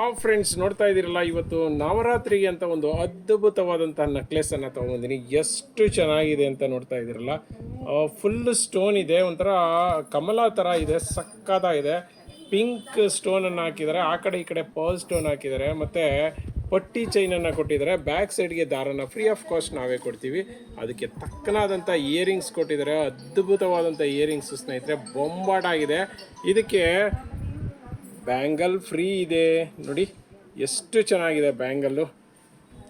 ಹಾಂ ಫ್ರೆಂಡ್ಸ್ ನೋಡ್ತಾ ಇದ್ದೀರಲ್ಲ, ಇವತ್ತು ನವರಾತ್ರಿಗೆ ಅಂತ ಒಂದು ಅದ್ಭುತವಾದಂತಹ ನೆಕ್ಲೆಸ್ ಅನ್ನ ತಗೊಂಡಿನಿ ಎಷ್ಟು ಚೆನ್ನಾಗಿದೆ ಅಂತ ನೋಡ್ತಾ ಇದ್ದೀರಲ್ಲ. ಫುಲ್ ಸ್ಟೋನ್ ಇದೆ, ಒಂಥರ ಕಮಲ ಥರ ಇದೆ, ಸಕ್ಕತ್ತಾಗಿದೆ. ಪಿಂಕ್ ಸ್ಟೋನ್ ಅನ್ನು ಹಾಕಿದ್ದಾರೆ, ಆ ಕಡೆ ಈ ಕಡೆ ಪರ್ಲ್ ಸ್ಟೋನ್ ಹಾಕಿದ್ದಾರೆ, ಮತ್ತೆ ಪಟ್ಟಿ ಚೈನ್ ಅನ್ನ ಕೊಟ್ಟಿದ್ದಾರೆ. ಬ್ಯಾಕ್ ಸೈಡ್ಗೆ ದಾರನ ಫ್ರೀ ಆಫ್ ಕಾಸ್ಟ್ ನಾವೇ ಕೊಡ್ತೀವಿ. ಅದಕ್ಕೆ ತಕ್ಕನಾದಂಥ ಇಯರಿಂಗ್ಸ್ ಕೊಟ್ಟಿದ್ದಾರೆ. ಅದ್ಭುತವಾದಂಥ ಇಯರಿಂಗ್ಸ್ ಸ್ನೇಹಿತರೆ, ಬೊಂಬಾಟಾಗಿದೆ. ಇದಕ್ಕೆ ಬ್ಯಾಂಗಲ್ ಫ್ರೀ ಇದೆ. ನೋಡಿ, ಎಷ್ಟು ಚೆನ್ನಾಗಿದೆ bangle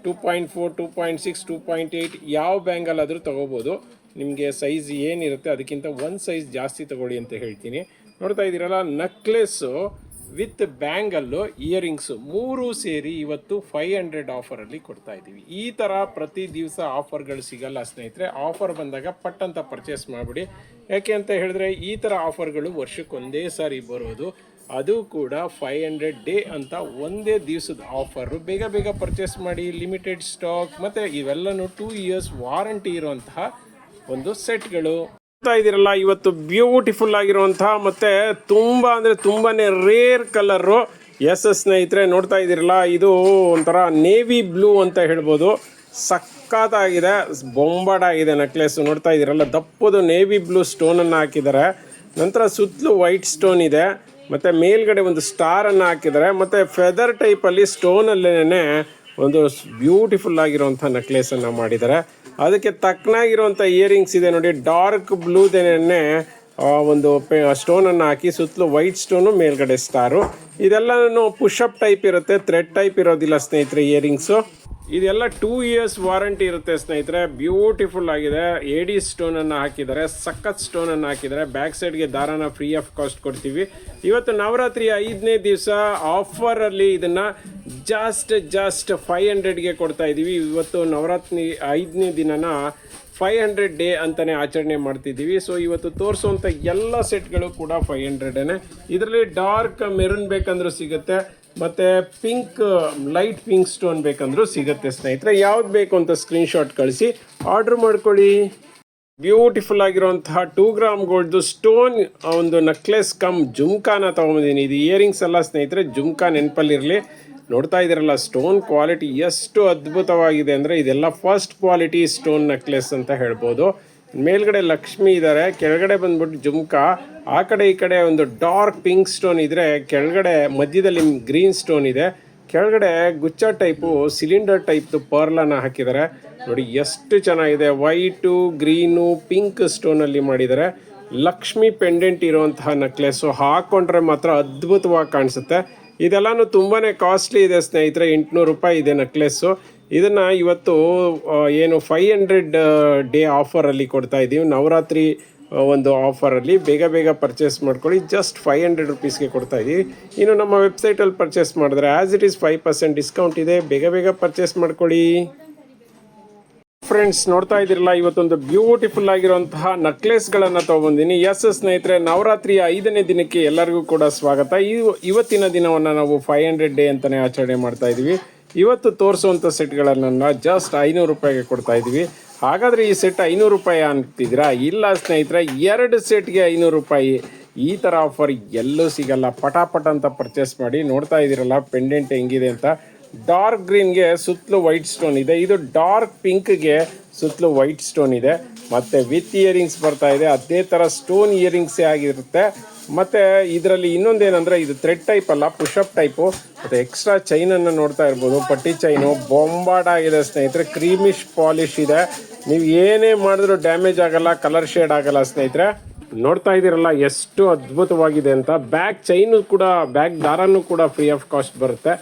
two point four two point six two point eight ಯಾವ ಬ್ಯಾಂಗಲ್ ಆದರೂ ತೊಗೋಬೋದು. ನಿಮಗೆ ಸೈಜ್ ಏನಿರುತ್ತೆ, ಅದಕ್ಕಿಂತ ಒಂದು ಸೈಜ್ ಜಾಸ್ತಿ ತೊಗೊಳ್ಳಿ ಅಂತ ಹೇಳ್ತೀನಿ. ನೋಡ್ತಾ ಇದ್ದೀರಲ್ಲ ನಕ್ಲೆಸ್ಸು ವಿತ್ ಬ್ಯಾಂಗಲ್ಲು ಇಯರಿಂಗ್ಸು ಮೂರು ಸೇರಿ ಇವತ್ತು ಫೈವ್ ಹಂಡ್ರೆಡ್ ಆಫರಲ್ಲಿ ಕೊಡ್ತಾ ಇದ್ದೀವಿ. ಈ ಥರ ಪ್ರತಿ ದಿವಸ ಆಫರ್ಗಳು ಸಿಗಲ್ಲ ಸ್ನೇಹಿತರೆ. ಆಫರ್ ಬಂದಾಗ ಪಟ್ ಅಂತ ಪರ್ಚೇಸ್ ಮಾಡಿಬಿಡಿ. ಯಾಕೆ ಅಂತ ಹೇಳಿದ್ರೆ, ಈ ಥರ ಆಫರ್ಗಳು ವರ್ಷಕ್ಕೊಂದೇ ಸಾರಿ ಬರೋದು. ಅದು ಕೂಡ ಫೈವ್ ಹಂಡ್ರೆಡ್ ಡೇ ಅಂತ ಒಂದೇ ದಿವಸದ ಆಫರು ಬೇಗ ಬೇಗ ಪರ್ಚೇಸ್ ಮಾಡಿ ಲಿಮಿಟೆಡ್ ಸ್ಟಾಕ್ ಮತ್ತು ಇವೆಲ್ಲನೂ ಟೂ ಇಯರ್ಸ್ ವಾರಂಟಿ ಇರುವಂತಹ ಒಂದು ಸೆಟ್ಗಳು ನೋಡ್ತಾ ಇದ್ದೀರಲ್ಲ, ಇವತ್ತು ಬ್ಯೂಟಿಫುಲ್ ಆಗಿರುವಂತಹ ಮತ್ತೆ ತುಂಬಾ ಅಂದ್ರೆ ತುಂಬಾನೇ ರೇರ್ ಕಲರು ಎಸ್ ಎಸ್ ಸ್ನೇಹಿತರೆ, ನೋಡ್ತಾ ಇದ್ದೀರಲ್ಲ, ಇದು ಒಂಥರ ನೇವಿ ಬ್ಲೂ ಅಂತ ಹೇಳ್ಬೋದು. ಸಕ್ಕತ್ತಾಗಿದೆ ಬೊಂಬಾಡಾಗಿದೆ ನೆಕ್ಲೆಸ್ ನೋಡ್ತಾ ಇದ್ದೀರಲ್ಲ, ದಪ್ಪದು ನೇವಿ ಬ್ಲೂ ಸ್ಟೋನನ್ನು ಹಾಕಿದ್ದಾರೆ. ನಂತರ ಸುತ್ತಲೂ ವೈಟ್ ಸ್ಟೋನ್ ಇದೆ. ಮತ್ತು ಮೇಲ್ಗಡೆ ಒಂದು ಸ್ಟಾರನ್ನು ಹಾಕಿದ್ದಾರೆ ಮತ್ತು ಫೆದರ್ ಟೈಪಲ್ಲಿ ಸ್ಟೋನಲ್ಲೇ ಒಂದು ಬ್ಯೂಟಿಫುಲ್ ಆಗಿರುವಂಥ ನೆಕ್ಲೆಸನ್ನು ಮಾಡಿದ್ದಾರೆ ಅದಕ್ಕೆ ತಕ್ಕನಾಗಿರುವಂಥ ಇಯರಿಂಗ್ಸ್ ಇದೆ ನೋಡಿ. ಡಾರ್ಕ್ ಬ್ಲೂದೇನೆ ಒಂದು ಪೆ ಸ್ಟೋನನ್ನು ಹಾಕಿ ಸುತ್ತಲೂ ವೈಟ್ ಸ್ಟೋನು ಮೇಲ್ಗಡೆ ಸ್ಟಾರು ಇದೆಲ್ಲನೂ ಪುಷಪ್ ಟೈಪ್ ಇರುತ್ತೆ. ಥ್ರೆಡ್ ಟೈಪ್ ಇರೋದಿಲ್ಲ ಸ್ನೇಹಿತರೆ ಇಯರಿಂಗ್ಸು ಇದೆಲ್ಲ ಟೂ ಇಯರ್ಸ್ ವಾರಂಟಿ ಇರುತ್ತೆ ಸ್ನೇಹಿತರೆ. ಬ್ಯೂಟಿಫುಲ್ ಆಗಿದೆ. ಎಡಿ ಸ್ಟೋನನ್ನು ಹಾಕಿದ್ದಾರೆ. ಸಖತ್ ಸ್ಟೋನನ್ನು ಹಾಕಿದ್ದಾರೆ. ಬ್ಯಾಕ್ ಸೈಡ್ಗೆ ದಾರಾನ ಫ್ರೀ ಆಫ್ ಕಾಸ್ಟ್ ಕೊಡ್ತೀವಿ. ಇವತ್ತು ನವರಾತ್ರಿ ಐದನೇ ದಿವಸ ಆಫರಲ್ಲಿ ಇದನ್ನು ಜಸ್ಟ್ ಜಸ್ಟ್ ಫೈವ್ ಹಂಡ್ರೆಡ್ಗೆ ಕೊಡ್ತಾ ಇದ್ದೀವಿ ಇವತ್ತು ನವರಾತ್ರಿ ಐದನೇ ದಿನನ ಫೈವ್ ಹಂಡ್ರೆಡ್ ಡೇ ಅಂತಲೇ ಆಚರಣೆ ಮಾಡ್ತಿದ್ದೀವಿ. ಸೊ ಇವತ್ತು ತೋರಿಸುವಂಥ ಎಲ್ಲ ಸೆಟ್ಗಳು ಕೂಡ ಫೈವ್ ಹಂಡ್ರೆಡೇ ಇದರಲ್ಲಿ ಡಾರ್ಕ್ ಮೆರೂನ್ ಬೇಕಂದ್ರೂ ಸಿಗುತ್ತೆ. ಮತ್ತು ಪಿಂಕ್ ಲೈಟ್ ಪಿಂಕ್ ಸ್ಟೋನ್ ಬೇಕಂದ್ರೂ ಸಿಗುತ್ತೆ, ಸ್ನೇಹಿತರೆ. ಯಾವ್ದು ಬೇಕು ಅಂತ ಸ್ಕ್ರೀನ್ಶಾಟ್ ಕಳಿಸಿ. ಆರ್ಡ್ರ್ ಮಾಡ್ಕೊಳ್ಳಿ. ಬ್ಯೂಟಿಫುಲ್ ಆಗಿರುವಂತಹ ಟೂ ಗ್ರಾಮ್ ಗೋಲ್ಡ್ದು ಸ್ಟೋನ್ ಒಂದು ನೆಕ್ಲೆಸ್ ಕಮ್ ಜುಮ್ಕಾನ ತೊಗೊಂಬಂದಿನಿ. ಇದು ಇಯರಿಂಗ್ಸ್ ಎಲ್ಲ ಸ್ನೇಹಿತರೆ. ಜುಮ್ಕಾ ನೆನಪಲ್ಲಿರಲಿ. ನೋಡ್ತಾ ಇದ್ದೀರಲ್ಲ ಸ್ಟೋನ್ ಕ್ವಾಲಿಟಿ ಎಷ್ಟು ಅದ್ಭುತವಾಗಿದೆ ಅಂದರೆ ಇದೆಲ್ಲ ಫಸ್ಟ್ ಕ್ವಾಲಿಟಿ ಸ್ಟೋನ್ ನೆಕ್ಲೆಸ್ ಅಂತ ಹೇಳ್ಬೋದು. ಮೇಲ್ಗಡೆ ಲಕ್ಷ್ಮಿ ಇದ್ದಾರೆ ಕೆಳಗಡೆ ಬಂದ್ಬಿಟ್ಟು ಜುಮ್ಕಾ, ಆ ಕಡೆ ಈ ಕಡೆ ಒಂದು ಡಾರ್ಕ್ ಪಿಂಕ್ ಸ್ಟೋನ್ ಇದ್ರೆ, ಕೆಳಗಡೆ ಮಧ್ಯದಲ್ಲಿ ಗ್ರೀನ್ ಸ್ಟೋನ್ ಇದೆ. ಕೆಳಗಡೆ ಗುಚ್ಚ ಟೈಪು ಸಿಲಿಂಡರ್ ಟೈಪ್ದು ಪರ್ಲನ್ನು ಹಾಕಿದ್ದಾರೆ ನೋಡಿ ಎಷ್ಟು ಚೆನ್ನಾಗಿದೆ ವೈಟು ಗ್ರೀನು ಪಿಂಕ್ ಸ್ಟೋನಲ್ಲಿ ಮಾಡಿದ್ದಾರೆ ಲಕ್ಷ್ಮಿ ಪೆಂಡೆಂಟ್ ಇರುವಂತಹ ನೆಕ್ಲೆಸ್ಸು ಹಾಕೊಂಡ್ರೆ ಮಾತ್ರ ಅದ್ಭುತವಾಗಿ ಕಾಣಿಸುತ್ತೆ. ಇದೆಲ್ಲನೂ ತುಂಬಾ ಕಾಸ್ಟ್ಲಿ ಇದೆ ಸ್ನೇಹಿತರೆ, ಎಂಟುನೂರು ರೂಪಾಯಿ ಇದೆ ನೆಕ್ಲೆಸ್ಸು ಇದನ್ನು ಇವತ್ತು ಏನು ಫೈವ್ ಹಂಡ್ರೆಡ್ ಡೇ ಆಫರಲ್ಲಿ ಕೊಡ್ತಾ ಇದ್ದೀವಿ ನವರಾತ್ರಿ ಒಂದು ಆಫರಲ್ಲಿ ಬೇಗ ಬೇಗ ಪರ್ಚೇಸ್ ಮಾಡ್ಕೊಳ್ಳಿ. ಜಸ್ಟ್ ಫೈವ್ ಹಂಡ್ರೆಡ್ ರುಪೀಸ್ಗೆ ಕೊಡ್ತಾ ಇದ್ದೀವಿ ಇನ್ನು ನಮ್ಮ ವೆಬ್ಸೈಟಲ್ಲಿ ಪರ್ಚೇಸ್ ಮಾಡಿದ್ರೆ as it is five percent discount ಇದೆ. ಬೇಗ ಬೇಗ ಪರ್ಚೇಸ್ ಮಾಡ್ಕೊಳ್ಳಿ. ಫ್ರೆಂಡ್ಸ್ ನೋಡ್ತಾ ಇದ್ದೀರಲ್ಲ, ಇವತ್ತೊಂದು ಬ್ಯೂಟಿಫುಲ್ ಆಗಿರುವಂತಹ ನಕ್ಲೆಸ್ಗಳನ್ನು ತಗೊಂಡಿನಿ ಎಸ್ ಸ್ನೇಹಿತರೆ ನವರಾತ್ರಿಯ ಐದನೇ ದಿನಕ್ಕೆ ಎಲ್ಲರಿಗೂ ಕೂಡ ಸ್ವಾಗತ. ಈ ಇವತ್ತಿನ ದಿನವನ್ನು ನಾವು ಫೈವ್ ಹಂಡ್ರೆಡ್ ಡೇ ಅಂತಲೇ ಆಚರಣೆ ಮಾಡ್ತಾ ಇದ್ದೀವಿ ಇವತ್ತು ತೋರಿಸುವಂಥ ಸೆಟ್ಗಳನ್ನು ಜಸ್ಟ್ ಐನೂರು ರೂಪಾಯಿಗೆ ಕೊಡ್ತಾ ಇದ್ದೀವಿ. ಹಾಗಾದರೆ ಈ ಸೆಟ್ ಐನೂರು ರೂಪಾಯಿ ಅಂತಿದ್ದೀರಾ? ಇಲ್ಲ ಸ್ನೇಹಿತರೆ, ಎರಡು ಸೆಟ್ಗೆ ಐನೂರು ರೂಪಾಯಿ. ಈ ಥರ ಆಫರ್ ಎಲ್ಲೂ ಸಿಗಲ್ಲ. ಪಟಾಪಟ ಅಂತ ಪರ್ಚೇಸ್ ಮಾಡಿ ನೋಡ್ತಾ ಇದ್ದೀರಲ್ಲ ಪೆಂಡೆಂಟ್ ಹೆಂಗಿದೆ ಅಂತ. ಡಾರ್ಕ್ ಗ್ರೀನ್ಗೆ ಸುತ್ತಲೂ ವೈಟ್ ಸ್ಟೋನ್ ಇದೆ. ಇದು ಡಾರ್ಕ್ ಪಿಂಕ್ಗೆ ಸುತ್ತಲೂ ವೈಟ್ ಸ್ಟೋನ್ ಇದೆ. ಮತ್ತು ವಿತ್ ಇಯರಿಂಗ್ಸ್ ಬರ್ತಾ ಇದೆ. ಅದೇ ಥರ ಸ್ಟೋನ್ ಇಯರಿಂಗ್ಸೇ ಆಗಿರುತ್ತೆ. ಮತ್ತು ಇದರಲ್ಲಿ ಇನ್ನೊಂದೇನಂದ್ರೆ ಇದು ಥ್ರೆಡ್ ಟೈಪ್ ಅಲ್ಲ ಪುಷಪ್ ಟೈಪು ಮತ್ತೆ ಎಕ್ಸ್ಟ್ರಾ ಚೈನನ್ನು ನೋಡ್ತಾ ಇರ್ಬೋದು. ಪಟ್ಟಿ ಚೈನು ಬೊಂಬಾಟ್ ಆಗಿದೆ ಸ್ನೇಹಿತರೆ. ಕ್ರೀಮಿಶ್ ಪಾಲಿಶ್ ಇದೆ. ನೀವು ಏನೇ ಮಾಡಿದ್ರೂ ಡ್ಯಾಮೇಜ್ ಆಗಲ್ಲ ಕಲರ್ ಶೇಡ್ ಆಗಲ್ಲ ಸ್ನೇಹಿತರೆ. ನೋಡ್ತಾ ಇದ್ದೀರಲ್ಲ, ಎಷ್ಟು ಅದ್ಭುತವಾಗಿದೆ ಅಂತ. ಬ್ಯಾಕ್ ಚೈನು ಕೂಡ ಬ್ಯಾಕ್ ದಾರನೂ ಕೂಡ ಫ್ರೀ ಆಫ್ ಕಾಸ್ಟ್ ಬರುತ್ತೆ.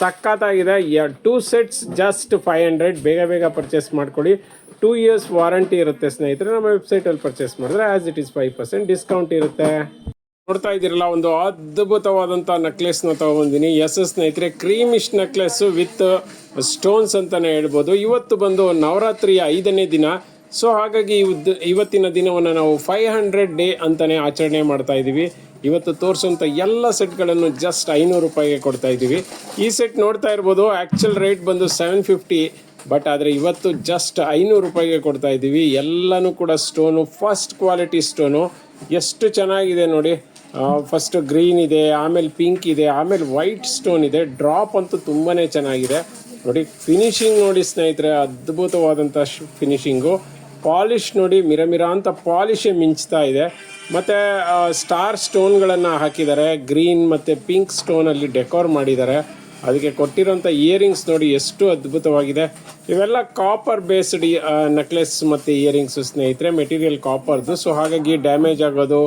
ಸಖತ್ತಾಗಿದೆ. Two sets just five hundred ಬೇಗ ಬೇಗ ಪರ್ಚೇಸ್ ಮಾಡ್ಕೊಳ್ಳಿ. ಟೂ ಇಯರ್ಸ್ ವಾರಂಟಿ ಇರುತ್ತೆ ಸ್ನೇಹಿತರೆ. ನಮ್ಮ ವೆಬ್ಸೈಟಲ್ಲಿ ಪರ್ಚೇಸ್ ಮಾಡಿದ್ರೆ as it is five percent discount ಇರುತ್ತೆ. ನೋಡ್ತಾ ಇದ್ದೀರಲ್ಲ, ಒಂದು ಅದ್ಭುತವಾದಂಥ ನೆಕ್ಲೆಸ್ನ ತೊಗೊಂಡಿನಿ ಎಸ್ ಎಸ್ ಸ್ನೇಹಿತರೆ ಕ್ರೀಮಿಶ್ ನೆಕ್ಲೆಸ್ಸು ವಿತ್ ಸ್ಟೋನ್ಸ್ ಅಂತಲೇ ಹೇಳ್ಬೋದು. ಇವತ್ತು ಬಂದು ನವರಾತ್ರಿಯ ಐದನೇ ದಿನ. ಸೊ ಹಾಗಾಗಿ ಇವತ್ತಿನ ದಿನವನ್ನು ನಾವು ಫೈವ್ ಹಂಡ್ರೆಡ್ ಡೇ ಅಂತಲೇ ಆಚರಣೆ ಮಾಡ್ತಾ ಇದ್ದೀವಿ. ಇವತ್ತು ತೋರಿಸುವಂಥ ಎಲ್ಲ ಸೆಟ್ಗಳನ್ನು ಜಸ್ಟ್ ಐನೂರು ರೂಪಾಯಿಗೆ ಕೊಡ್ತಾ ಇದ್ದೀವಿ. ಈ ಸೆಟ್ ನೋಡ್ತಾ ಇರ್ಬೋದು. ಆ್ಯಕ್ಚುಲ್ ರೇಟ್ ಬಂದು ಸೆವೆನ್ ಫಿಫ್ಟಿ ಬಟ್ ಆದರೆ ಇವತ್ತು ಜಸ್ಟ್ ಐನೂರು ರೂಪಾಯಿಗೆ ಕೊಡ್ತಾ ಇದ್ದೀವಿ. ಎಲ್ಲನೂ ಕೂಡ ಸ್ಟೋನು ಫಸ್ಟ್ ಕ್ವಾಲಿಟಿ ಸ್ಟೋನು ಎಷ್ಟು ಚೆನ್ನಾಗಿದೆ ನೋಡಿ. ಫಸ್ಟ್ ಗ್ರೀನ್ ಇದೆ, ಆಮೇಲೆ ಪಿಂಕ್ ಇದೆ, ಆಮೇಲೆ ವೈಟ್ ಸ್ಟೋನ್ ಇದೆ. ಡ್ರಾಪ್ ಅಂತೂ ತುಂಬಾ ಚೆನ್ನಾಗಿದೆ. ನೋಡಿ ಫಿನಿಶಿಂಗ್ ನೋಡಿ ಸ್ನೇಹಿತರೆ ಅದ್ಭುತವಾದಂಥ ಫಿನಿಶಿಂಗು ಪಾಲಿಶ್ ನೋಡಿ ಮಿರಮಿರ ಮಿರ ಅಂತ ಪಾಲಿಶೇ ಮಿಂಚ್ತಾ ಇದೆ. ಮತ್ತು ಸ್ಟಾರ್ ಸ್ಟೋನ್ಗಳನ್ನು ಹಾಕಿದ್ದಾರೆ. ಗ್ರೀನ್ ಮತ್ತು ಪಿಂಕ್ ಸ್ಟೋನಲ್ಲಿ ಡೆಕೋರ್ ಮಾಡಿದ್ದಾರೆ. ಅದಕ್ಕೆ ಕೊಟ್ಟಿರೋಂಥ ಇಯರಿಂಗ್ಸ್ ನೋಡಿ ಎಷ್ಟು ಅದ್ಭುತವಾಗಿದೆ. ಇವೆಲ್ಲ ಕಾಪರ್ ಬೇಸ್ಡ್ ನೆಕ್ಲೆಸ್ ಮತ್ತು ಇಯರಿಂಗ್ಸ್ ಸ್ನೇಹಿತರೆ ಮೆಟೀರಿಯಲ್ ಕಾಪರ್ದು ಸೊ ಹಾಗಾಗಿ ಡ್ಯಾಮೇಜ್ ಆಗೋದು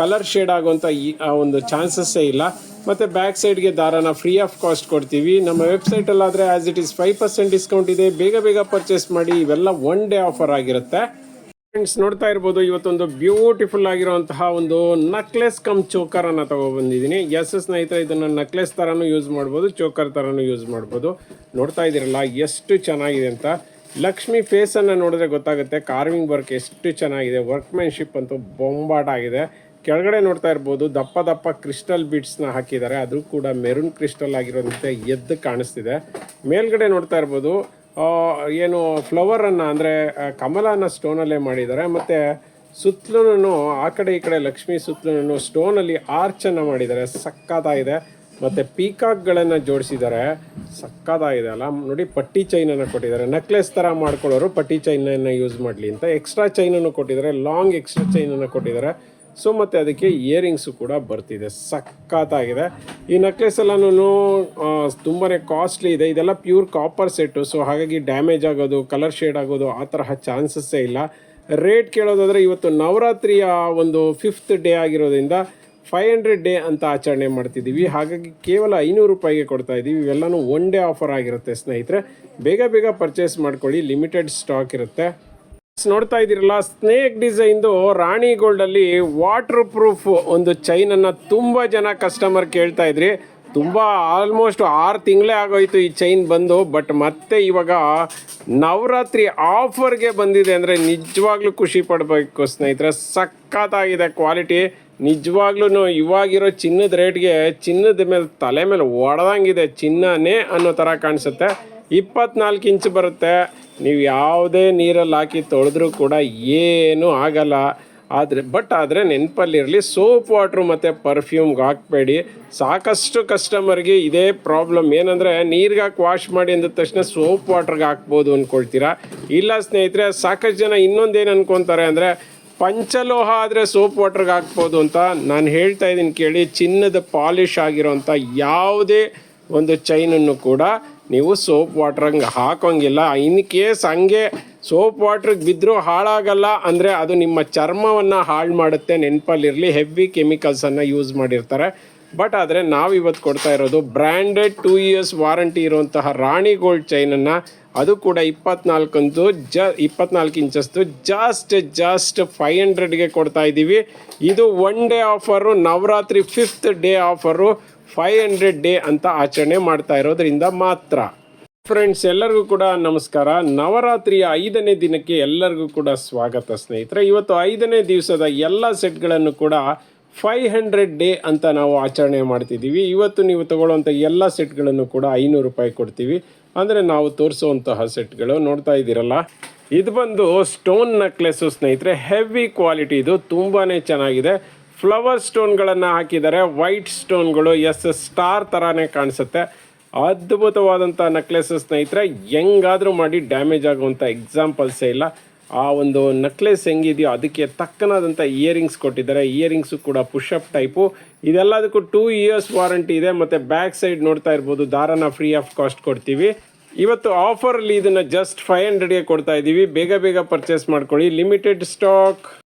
ಕಲರ್ ಶೇಡ್ ಆಗುವಂಥ ಈ, ಆ ಒಂದು ಚಾನ್ಸಸ್ಸೇ ಇಲ್ಲ. ಮತ್ತು ಬ್ಯಾಕ್ ಸೈಡ್ಗೆ ದಾರಾನ ಫ್ರೀ ಆಫ್ ಕಾಸ್ಟ್ ಕೊಡ್ತೀವಿ. ನಮ್ಮ ವೆಬ್ಸೈಟಲ್ಲಾದರೆ as it is five percent discount ಇದೆ. ಬೇಗ ಬೇಗ ಪರ್ಚೇಸ್ ಮಾಡಿ, ಇವೆಲ್ಲ ಒನ್ ಡೇ ಆಫರ್ ಆಗಿರುತ್ತೆ. ಫ್ರೆಂಡ್ಸ್ ನೋಡ್ತಾ ಇರ್ಬೋದು, ಇವತ್ತೊಂದು ಬ್ಯೂಟಿಫುಲ್ ಆಗಿರುವಂತಹ ಒಂದು ನಕ್ಲೆಸ್ ಕಮ್ ಚೋಕರ್ ಅನ್ನ ತಗೊಬಂದಿದ್ದೀನಿ. ಎಸ್ ಸ್ನೇಹಿತರೆ, ಇದನ್ನು ನಕ್ಲೆಸ್ ಥರನೂ ಯೂಸ್ ಮಾಡ್ಬೋದು ಚೋಕರ್ ಥರನೂ ಯೂಸ್ ಮಾಡ್ಬೋದು. ನೋಡ್ತಾ ಇದ್ದೀರಲ್ಲ, ಎಷ್ಟು ಚೆನ್ನಾಗಿದೆ ಅಂತ. ಲಕ್ಷ್ಮಿ ಫೇಸನ್ನು ನೋಡಿದ್ರೆ ಗೊತ್ತಾಗುತ್ತೆ ಕಾರ್ವಿಂಗ್ ವರ್ಕ್ ಎಷ್ಟು ಚೆನ್ನಾಗಿದೆ. ವರ್ಕ್ಮ್ಯಾನ್ಶಿಪ್ ಅಂತೂ ಬೊಂಬಾಟ ಆಗಿದೆ ಕೆಳಗಡೆ ನೋಡ್ತಾ ಇರ್ಬೋದು, ದಪ್ಪ ದಪ್ಪ ಕ್ರಿಸ್ಟಲ್ ಬೀಡ್ಸ್ನ ಹಾಕಿದ್ದಾರೆ. ಅದು ಕೂಡ ಮೆರೂನ್ ಕ್ರಿಸ್ಟಲ್ ಆಗಿರೋದಂತೆ ಎದ್ದು ಕಾಣಿಸ್ತಿದೆ. ಮೇಲ್ಗಡೆ ನೋಡ್ತಾ ಇರ್ಬೋದು ಏನು ಫ್ಲವರನ್ನು ಅಂದರೆ ಕಮಲನ ಸ್ಟೋನಲ್ಲೇ ಮಾಡಿದ್ದಾರೆ. ಮತ್ತು ಸುತ್ತಲೂ ಆ ಕಡೆ ಈ ಕಡೆ ಲಕ್ಷ್ಮಿ ಸುತ್ತಲೂ ಸ್ಟೋನಲ್ಲಿ ಆರ್ಚನ್ನು ಮಾಡಿದ್ದಾರೆ. ಸಕ್ಕತ್ತಾಗಿದೆ ಮತ್ತು ಪೀಕಾಕ್ಗಳನ್ನು ಜೋಡಿಸಿದ್ದಾರೆ. ಸಕ್ಕತ್ತಾಗಿದೆ ಅಲ್ಲ. ನೋಡಿ, ಪಟ್ಟಿ ಚೈನನ್ನು ಕೊಟ್ಟಿದ್ದಾರೆ. ನೆಕ್ಲೆಸ್ ಥರ ಮಾಡ್ಕೊಳ್ಳೋರು ಪಟ್ಟಿ ಚೈನನ್ನು ಯೂಸ್ ಮಾಡಲಿ ಅಂತ. ಎಕ್ಸ್ಟ್ರಾ ಚೈನನ್ನು ಕೊಟ್ಟಿದ್ದಾರೆ. ಲಾಂಗ್ ಎಕ್ಸ್ಟ್ರಾ ಚೈನನ್ನು ಕೊಟ್ಟಿದ್ದಾರೆ. ಸೊ ಮತ್ತು ಅದಕ್ಕೆ ಇಯರಿಂಗ್ಸು ಕೂಡ ಬರ್ತಿದೆ. ಸಖತ್ತಾಗಿದೆ. ಈ ನೆಕ್ಲೆಸ್ ಎಲ್ಲನೂ ತುಂಬಾ ಕಾಸ್ಟ್ಲಿ ಇದೆ. ಇದೆಲ್ಲ ಪ್ಯೂರ್ ಕಾಪರ್ ಸೆಟ್ಟು ಸೊ ಹಾಗಾಗಿ ಡ್ಯಾಮೇಜ್ ಆಗೋದು ಕಲರ್ ಶೇಡ್ ಆಗೋದು, ಆ ತರಹ ಚಾನ್ಸಸ್ಸೇ ಇಲ್ಲ. ರೇಟ್ ಕೇಳೋದಾದರೆ ಇವತ್ತು ನವರಾತ್ರಿಯ ಒಂದು ಫಿಫ್ತ್ ಡೇ ಆಗಿರೋದ್ರಿಂದ ಫೈವ್ ಹಂಡ್ರೆಡ್ ಡೇ ಅಂತ ಆಚರಣೆ ಮಾಡ್ತಿದ್ದೀವಿ. ಹಾಗಾಗಿ ಕೇವಲ ಐನೂರು ರೂಪಾಯಿಗೆ ಕೊಡ್ತಾ ಇದ್ದೀವಿ. ಇವೆಲ್ಲನೂ ಒನ್ ಡೇ ಆಫರ್ ಆಗಿರುತ್ತೆ, ಸ್ನೇಹಿತರೆ. ಬೇಗ ಬೇಗ ಪರ್ಚೇಸ್ ಮಾಡ್ಕೊಳ್ಳಿ. ಲಿಮಿಟೆಡ್ ಸ್ಟಾಕ್ ಇರುತ್ತೆ. ನೋಡ್ತಾ ಇದ್ದೀರಲ್ಲ ಸ್ನೇಕ್ ಡಿಸೈನ್ದು ರಾಣಿ ಗೋಲ್ಡಲ್ಲಿ ವಾಟರ್ ಪ್ರೂಫ್ ಒಂದು ಚೈನನ್ನು ತುಂಬ ಜನ ಕಸ್ಟಮರ್ ಕೇಳ್ತಾ ಇದ್ರಿ. ತುಂಬ ಆಲ್ಮೋಸ್ಟ್ ಆರು ತಿಂಗಳೇ ಆಗೋಯ್ತು ಈ ಚೈನ್ ಬಂದು ಬಟ್ ಮತ್ತೆ ಇವಾಗ ನವರಾತ್ರಿ ಆಫರ್ಗೆ ಬಂದಿದೆ ಅಂದರೆ ನಿಜವಾಗ್ಲೂ ಖುಷಿ ಪಡಬೇಕು ಸ್ನೇಹಿತರೆ. ಸಖತ್ತಾಗಿದೆ ಕ್ವಾಲಿಟಿ ನಿಜವಾಗ್ಲೂ ಇವಾಗಿರೋ ಚಿನ್ನದ ರೇಟ್ಗೆ ಚಿನ್ನದ ಮೇಲೆ ತಲೆ ಮೇಲೆ ಒಡೆದಂಗಿದೆ ಚಿನ್ನನೇ ಅನ್ನೋ ಥರ ಕಾಣಿಸುತ್ತೆ. ಇಪ್ಪತ್ನಾಲ್ಕು ಇಂಚ್ ಬರುತ್ತೆ. ನೀವು ಯಾವುದೇ ನೀರಲ್ಲಿ ಹಾಕಿ ತೊಳೆದ್ರೂ ಕೂಡ ಏನೂ ಆಗಲ್ಲ. ಆದರೆ, ಬಟ್ ಆದರೆ ನೆನಪಲ್ಲಿರಲಿ, ಸೋಪ್, ವಾಟ್ರು ಮತ್ತು ಪರ್ಫ್ಯೂಮ್ಗೆ ಹಾಕಬೇಡಿ. ಸಾಕಷ್ಟು ಕಸ್ಟಮರ್ಗೆ ಇದೇ ಪ್ರಾಬ್ಲಮ್ ಏನಂದರೆ, ನೀರಿಗೆ ಹಾಕಿ ವಾಶ್ ಮಾಡಿ ಅಂದ ತಕ್ಷಣ ಸೋಪ್, ವಾಟ್ರಿಗೆ ಹಾಕ್ಬೋದು ಅಂದ್ಕೊಳ್ತೀರಾ ಇಲ್ಲ ಸ್ನೇಹಿತರೆ, ಸಾಕಷ್ಟು ಜನ ಇನ್ನೊಂದೇನು ಅನ್ಕೊತಾರೆ ಅಂದರೆ, ಪಂಚಲೋಹ ಆದರೆ ಸೋಪ್, ವಾಟ್ರಿಗೆ ಹಾಕ್ಬೋದು ಅಂತ ನಾನು ಹೇಳ್ತಾ ಇದ್ದೀನಿ ಕೇಳಿ, ಚಿನ್ನದ ಪಾಲಿಷ್ ಆಗಿರೋಂಥ ಯಾವುದೇ ಒಂದು ಚೈನನ್ನು ಕೂಡ ನೀವು ಸೋಪ್ ವಾಟ್ರಂಗೆ ಹಾಕೋಂಗಿಲ್ಲ. ಇನ್ ಕೇಸ್ ಹಂಗೆ ಸೋಪ್ ವಾಟ್ರಿಗೆ ಬಿದ್ದರೂ ಹಾಳಾಗಲ್ಲ ಅಂದರೆ ಅದು ನಿಮ್ಮ ಚರ್ಮವನ್ನು ಹಾಳು ಮಾಡುತ್ತೆ. ನೆನಪಲ್ಲಿರಲಿ ಹೆವಿ ಕೆಮಿಕಲ್ಸನ್ನು ಯೂಸ್ ಮಾಡಿರ್ತಾರೆ. ಬಟ್ ಆದರೆ ನಾವು ಇವತ್ತು ಕೊಡ್ತಾ ಇರೋದು ಬ್ರ್ಯಾಂಡೆಡ್ ಟೂ ಇಯರ್ಸ್ ವಾರಂಟಿ ಇರುವಂತಹ ರಾಣಿ ಗೋಲ್ಡ್ ಚೈನನ್ನು ಅದು ಕೂಡ ಇಪ್ಪತ್ನಾಲ್ಕಂದು ಜ, ಇಪ್ಪತ್ನಾಲ್ಕು ಇಂಚಸ್ದು ಜಾಸ್ಟ್ ಜಾಸ್ಟ್ ಫೈವ್ ಹಂಡ್ರೆಡ್ಗೆ ಕೊಡ್ತಾ ಇದ್ದೀವಿ ಇದು one day offer Navratri fifth day offer five hundred day ಅಂತ ಆಚರಣೆ ಮಾಡ್ತಾ ಇರೋದ್ರಿಂದ ಮಾತ್ರ. ಫ್ರೆಂಡ್ಸ್ ಎಲ್ಲರಿಗೂ ಕೂಡ ನಮಸ್ಕಾರ. ನವರಾತ್ರಿಯ ಐದನೇ ದಿನಕ್ಕೆ ಎಲ್ಲರಿಗೂ ಕೂಡ ಸ್ವಾಗತ ಸ್ನೇಹಿತರೆ. ಇವತ್ತು ಐದನೇ ದಿವಸದ ಎಲ್ಲ ಸೆಟ್ಗಳನ್ನು ಕೂಡ ಫೈವ್ ಹಂಡ್ರೆಡ್ ಡೇ ಅಂತ ನಾವು ಆಚರಣೆ ಮಾಡ್ತಿದ್ದೀವಿ. ಇವತ್ತು ನೀವು ತಗೊಳ್ಳುವಂಥ ಎಲ್ಲ ಸೆಟ್ಗಳನ್ನು ಕೂಡ ಐನೂರು ರೂಪಾಯಿ ಕೊಡ್ತೀವಿ. ಅಂದರೆ ನಾವು ತೋರಿಸುವಂತಹ ಸೆಟ್ಗಳು ನೋಡ್ತಾ ಇದ್ದೀರಲ್ಲ. ಇದು ಬಂದು ಸ್ಟೋನ್ ನೆಕ್ಲೆಸ್ಸು ಸ್ನೇಹಿತರೆ. ಹೆವಿ ಕ್ವಾಲಿಟಿ ಇದು. ತುಂಬಾ ಚೆನ್ನಾಗಿದೆ. ಫ್ಲವರ್ ಸ್ಟೋನ್ಗಳನ್ನು ಹಾಕಿದ್ದಾರೆ. ವೈಟ್ ಸ್ಟೋನ್ಗಳು ಎಸ್ ಸ್ಟಾರ್ ಥರನೇ ಕಾಣಿಸುತ್ತೆ. ಅದ್ಭುತವಾದಂಥ ನೆಕ್ಲೆಸ್ ಸ್ನೇಹಿತರೆ, ಹೆಂಗಾದರೂ ಮಾಡಿ ಡ್ಯಾಮೇಜ್ ಆಗುವಂಥ ಎಕ್ಸಾಂಪಲ್ಸೇ ಇಲ್ಲ. ಆ ಒಂದು ನೆಕ್ಲೆಸ್ ಹೆಂಗಿದೆಯೋ ಅದಕ್ಕೆ ತಕ್ಕನಾದಂಥ ಇಯರಿಂಗ್ಸ್ ಕೊಟ್ಟಿದ್ದಾರೆ. ಇಯರಿಂಗ್ಸು ಕೂಡ ಪುಷಪ್ ಟೈಪು ಇದೆಲ್ಲದಕ್ಕೂ ಟೂ ಇಯರ್ಸ್ ವಾರಂಟಿ ಇದೆ. ಮತ್ತು ಬ್ಯಾಕ್ ಸೈಡ್ ನೋಡ್ತಾ ಇರ್ಬೋದು. ದಾರನ ಫ್ರೀ ಆಫ್ ಕಾಸ್ಟ್ ಕೊಡ್ತೀವಿ. ಇವತ್ತು ಆಫರಲ್ಲಿ ಇದನ್ನು ಜಸ್ಟ್ ಫೈವ್ ಹಂಡ್ರೆಡ್ಗೆ ಕೊಡ್ತಾ ಇದ್ದೀವಿ ಬೇಗ ಬೇಗ ಪರ್ಚೇಸ್ ಮಾಡ್ಕೊಳ್ಳಿ. Limited stock